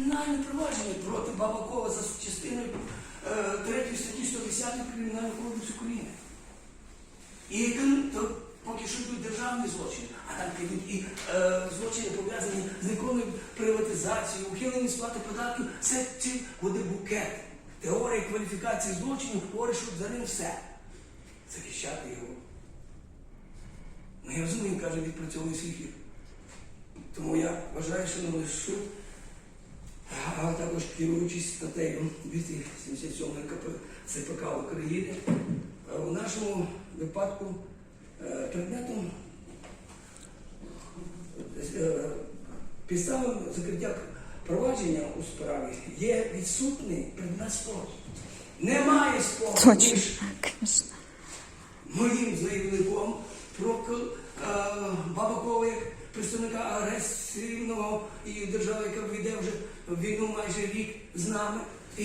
кримінальне провадження проти Бабакова за частиною е, 3 статті 110 Кримінального кодексу України. І то поки що йдуть державні злочини, а там йдуть і е, злочини пов'язані з законною приватизацією, ухилення сплати податків. Це ці буде букет. Теорія кваліфікації злочинів говорить, що за ним все. Захищати його. Ну, я розумію, каже, відпрацьовує свій хід. Тому я вважаю, що не лише суд, а також керуючись статтею 277 КП ЦПК України, е, у нашому випадку е, предметом е, підставою закриття провадження у справі є відсутний предмет спору. Немає спору між моїм заявником про Бабакова як представника агресивного і держави, яка веде вже війну майже рік з нами. І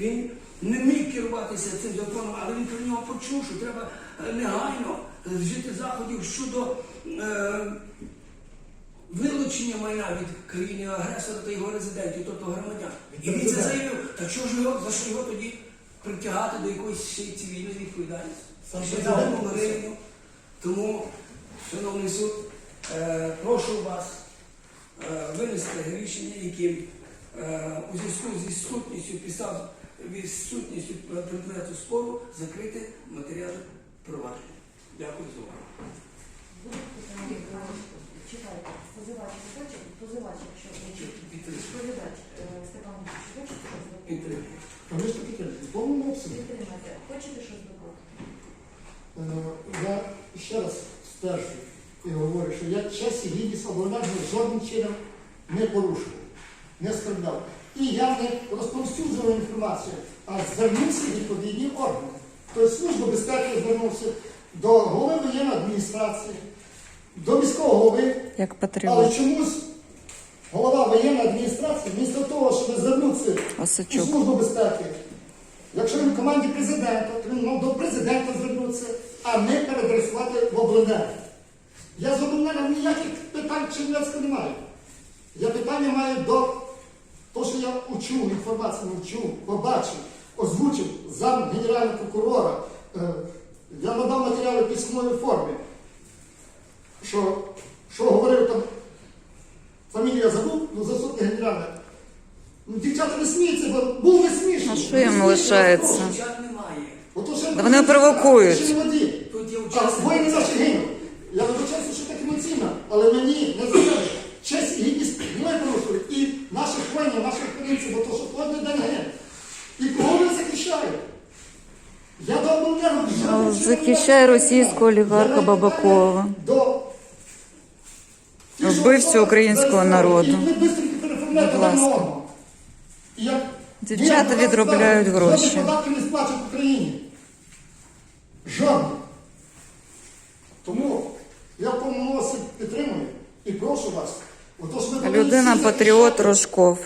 він не міг керуватися цим законом, але він про нього почув, що треба е, негайно вжити заходів щодо е, вилучення майна від країни агресора та його резидентів, тобто громадян. І він це заявив. Та чого ж його, за що його тоді притягати до якоїсь ще цивільної відповідальності? Сам Ще гривню. Тому, шановний суд, е, прошу вас е, винести рішення, яким е, у зв'язку зі сутністю підстав відсутністю предмету спору закрити матеріали провадження. Дякую за увагу. Читайте, позивач хоче, позивач, якщо. Відповідач е, Степан Іванович, хочете щось додати? Підтримую. В повному обсязі. Підтримайте. Хочете щось додати? Е, Я ще раз стверджую і говорю, що я честь і гідність обладнання жодним чином не порушував, не складав. І я не розповсюджував інформацію, а звернувся відповідні органи. Тобто Служба безпеки звернувся до голови воєнної адміністрації, до міського голови, Як але чомусь голова воєнної адміністрації, вмісто того, щоб звернутися у Осачук. службу безпеки, якщо він в команді президента, то він мав до президента звернутися, а не передресувати в обленерго. Я з обленером ніяких питань Чернецька не маю. Я питання маю до я учув, інформацію вчув, побачив, озвучив зам генерального прокурора. Е, Я надав матеріали в письмовій формі що, що говорив там, фамілія забув, ну заступник генеральний. Ну, дівчата не сміються, бо був не смішно. А що їм лишається? Дівчат немає. Да вони провокують. не. А воїни наші гинуть. Я вибачаюся, що так емоційно, але мені не заставить. Честь і гідність не порушують. І наших воїнів, наших українців, бо то, що кожен день гине. І кого вони захищають? Я до обленерго Ну, захищає російського олігарха Бабакова. Вбивцю українського народу. Будь ласка. Дівчата відробляють гроші. податків не сплачують Україні. Жодних. Тому я в підтримую і прошу вас. Людина патріот Рожков.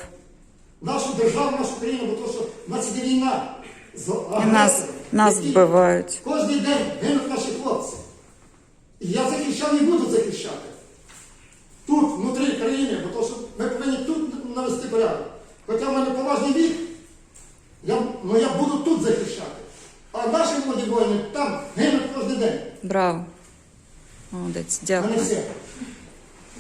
Нашу державу, нашу країну, бо то, що в нас іде війна. І нас, нас які вбивають. Кожен день гинуть наші хлопці. І я захищав і буду захищати. Тут, внутрі країни, бо то, що ми повинні тут навести порядок. Хоча в мене поважний вік, я, ну я буду тут захищати. А наші молоді воїни там гинуть кожен день. Браво. Молодець, дякую.